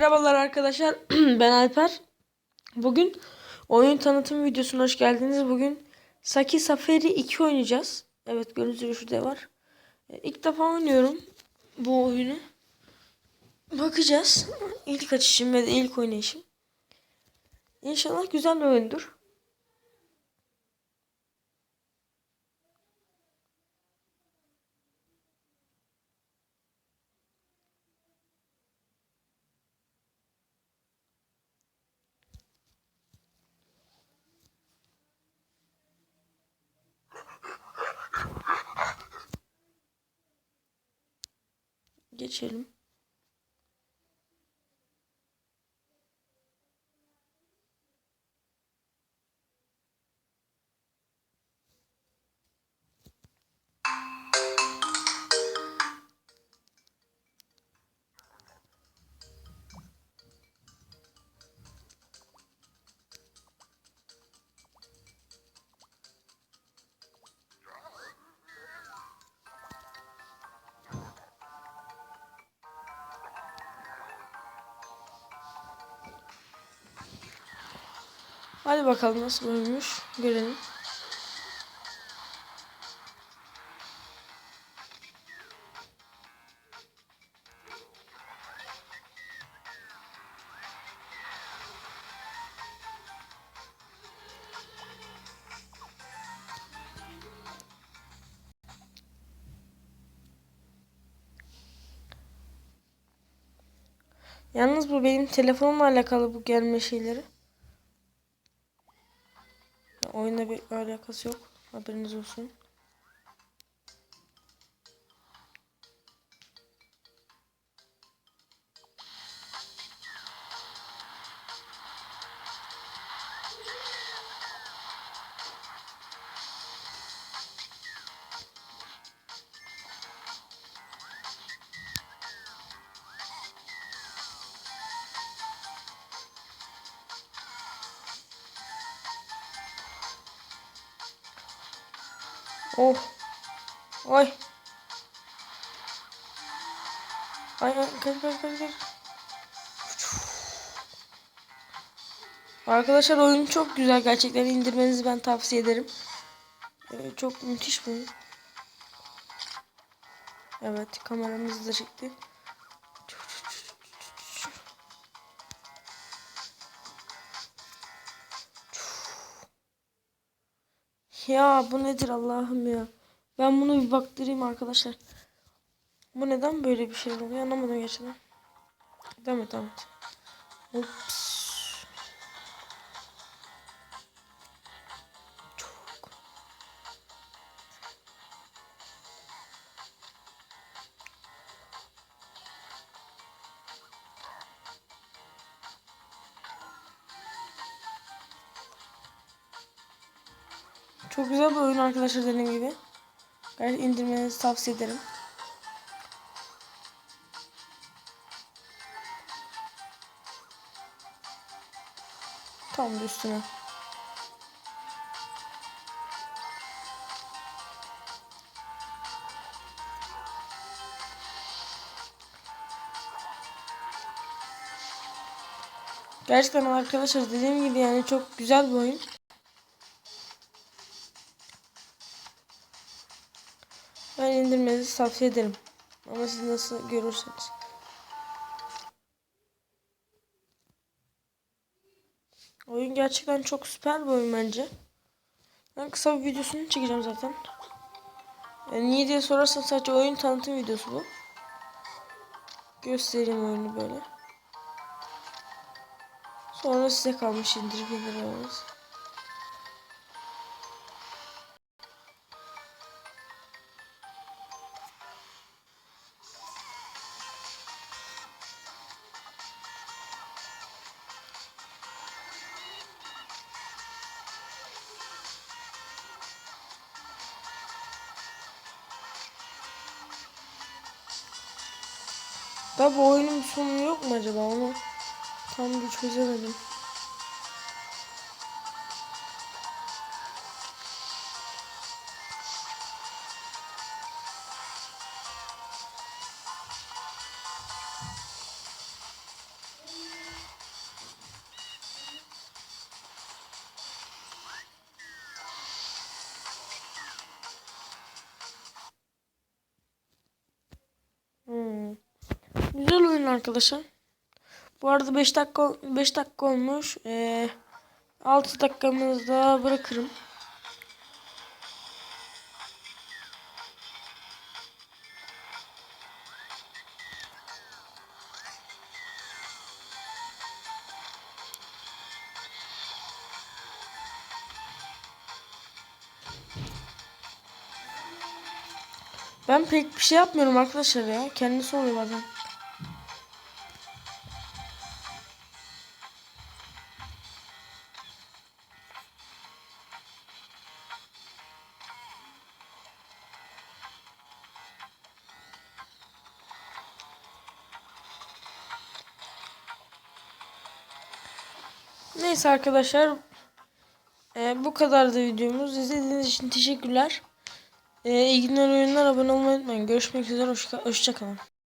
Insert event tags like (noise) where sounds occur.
Merhabalar arkadaşlar. (clears throat) ben Alper. Bugün oyun tanıtım videosuna hoş geldiniz. Bugün Saki Safari 2 oynayacağız. Evet gördüğünüz gibi şurada var. E, İlk defa oynuyorum bu oyunu. Bakacağız. İlk açışım ve de ilk oynayışım. İnşallah güzel bir oyundur. Geçelim. Hadi bakalım nasıl oyunmuş. Görelim. Yalnız bu benim telefonumla alakalı bu gelme şeyleri. Oyunla bir alakası yok. Haberiniz olsun. Oh. Ay. Ay ay kaç kaç kaç. Arkadaşlar oyun çok güzel. Gerçekten indirmenizi ben tavsiye ederim. Ee, çok müthiş bir oyun. Evet kameramızı da çekti. Ya bu nedir Allah'ım ya. Ben bunu bir baktırayım arkadaşlar. Bu neden böyle bir şey oluyor anlamadım gerçekten. Devam et devam. Çok güzel bir oyun arkadaşlar dediğim gibi. Gayet indirmenizi tavsiye ederim. Tam üstüne. Gerçekten arkadaşlar dediğim gibi yani çok güzel bir oyun. Ben indirmenizi tavsiye ederim. Ama siz nasıl görürseniz. Oyun gerçekten çok süper bir oyun bence. Ben kısa bir videosunu çekeceğim zaten. Yani niye diye sorarsan sadece oyun tanıtım videosu bu. Göstereyim oyunu böyle. Sonra size kalmış indirip indirmeniz. Da bu oyunun sonu yok mu acaba onu tam bir çözemedim. Gelin arkadaşlar. Bu arada 5 dakika 5 dakika olmuş. Ee, 6 dakikamızda bırakırım. Ben pek bir şey yapmıyorum arkadaşlar ya. Kendisi oluyor bazen. Neyse arkadaşlar. Ee, bu kadardı videomuz. İzlediğiniz için teşekkürler. Ee, iyi oyunlar abone olmayı unutmayın. Görüşmek üzere. Hoşça, hoşça.